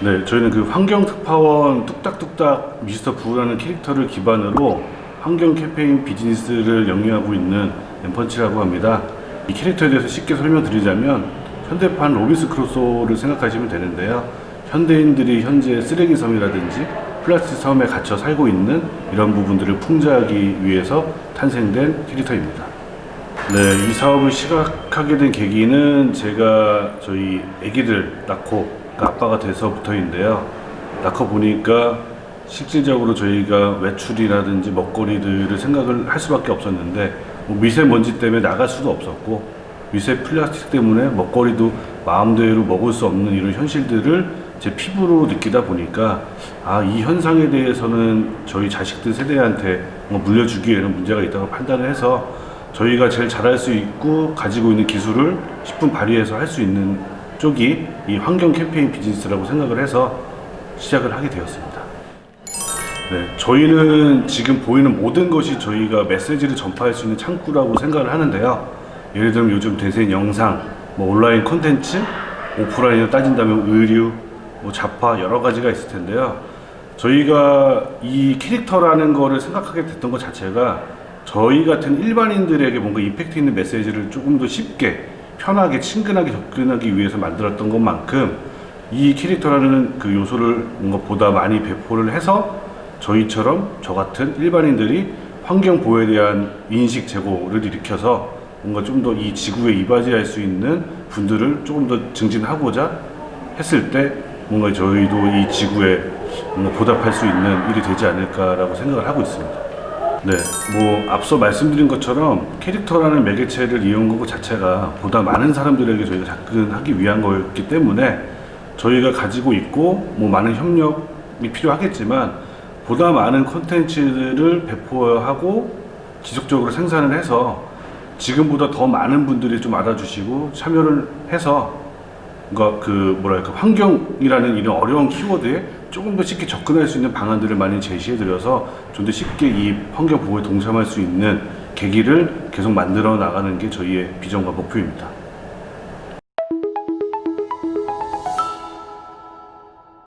네, 저희는 그 환경 특파원 뚝딱뚝딱 미스터 부라는 캐릭터를 기반으로 환경 캠페인 비즈니스를 영위하고 있는 엠펀치라고 합니다. 이 캐릭터에 대해서 쉽게 설명드리자면 현대판 로빈스 크루소를 생각하시면 되는데요. 현대인들이 현재 쓰레기 섬이라든지 플라스틱 섬에 갇혀 살고 있는 이런 부분들을 풍자하기 위해서 탄생된 캐릭터입니다. 네, 이 사업을 시작하게 된 계기는 제가 저희 아기를 낳고 그 아빠가 돼서부터인데요. 낳고 보니까 실질적으로 저희가 외출이라든지 먹거리들을 생각을 할 수밖에 없었는데 뭐 미세먼지 때문에 나갈 수도 없었고 미세 플라스틱 때문에 먹거리도 마음대로 먹을 수 없는 이런 현실들을 제 피부로 느끼다 보니까 아 이 현상에 대해서는 저희 자식들 세대한테 뭔가 물려주기에는 문제가 있다고 판단을 해서 저희가 제일 잘할 수 있고 가지고 있는 기술을 10분 발휘해서 할 수 있는 쪽이 이 환경 캠페인 비즈니스라고 생각을 해서 시작을 하게 되었습니다. 네, 저희는 지금 보이는 모든 것이 저희가 메시지를 전파할 수 있는 창구라고 생각을 하는데요. 예를 들면 요즘 대세인 영상, 뭐 온라인 콘텐츠, 오프라인으로 따진다면 의류, 뭐 잡화 여러 가지가 있을 텐데요. 저희가 이 캐릭터라는 거를 생각하게 됐던 것 자체가 저희 같은 일반인들에게 뭔가 임팩트 있는 메시지를 조금 더 쉽게 편하게 친근하게 접근하기 위해서 만들었던 것만큼 이 캐릭터라는 그 요소를 뭔가 보다 많이 배포를 해서 저희처럼 저 같은 일반인들이 환경 보호에 대한 인식 제고를 일으켜서 뭔가 좀 더 이 지구에 이바지할 수 있는 분들을 조금 더 증진하고자 했을 때 뭔가 저희도 이 지구에 뭔가 보답할 수 있는 일이 되지 않을까라고 생각을 하고 있습니다. 네, 뭐 앞서 말씀드린 것처럼 캐릭터라는 매개체를 이용한 것 자체가 보다 많은 사람들에게 저희가 접근하기 위한 거였기 때문에 저희가 가지고 있고 뭐 많은 협력이 필요하겠지만 보다 많은 콘텐츠들을 배포하고 지속적으로 생산을 해서 지금보다 더 많은 분들이 좀 알아주시고 참여를 해서 그러니까 그 뭐랄까 환경이라는 이런 어려운 키워드에 조금 더 쉽게 접근할 수 있는 방안들을 많이 제시해드려서 좀 더 쉽게 이 환경 보호에 동참할 수 있는 계기를 계속 만들어 나가는 게 저희의 비전과 목표입니다.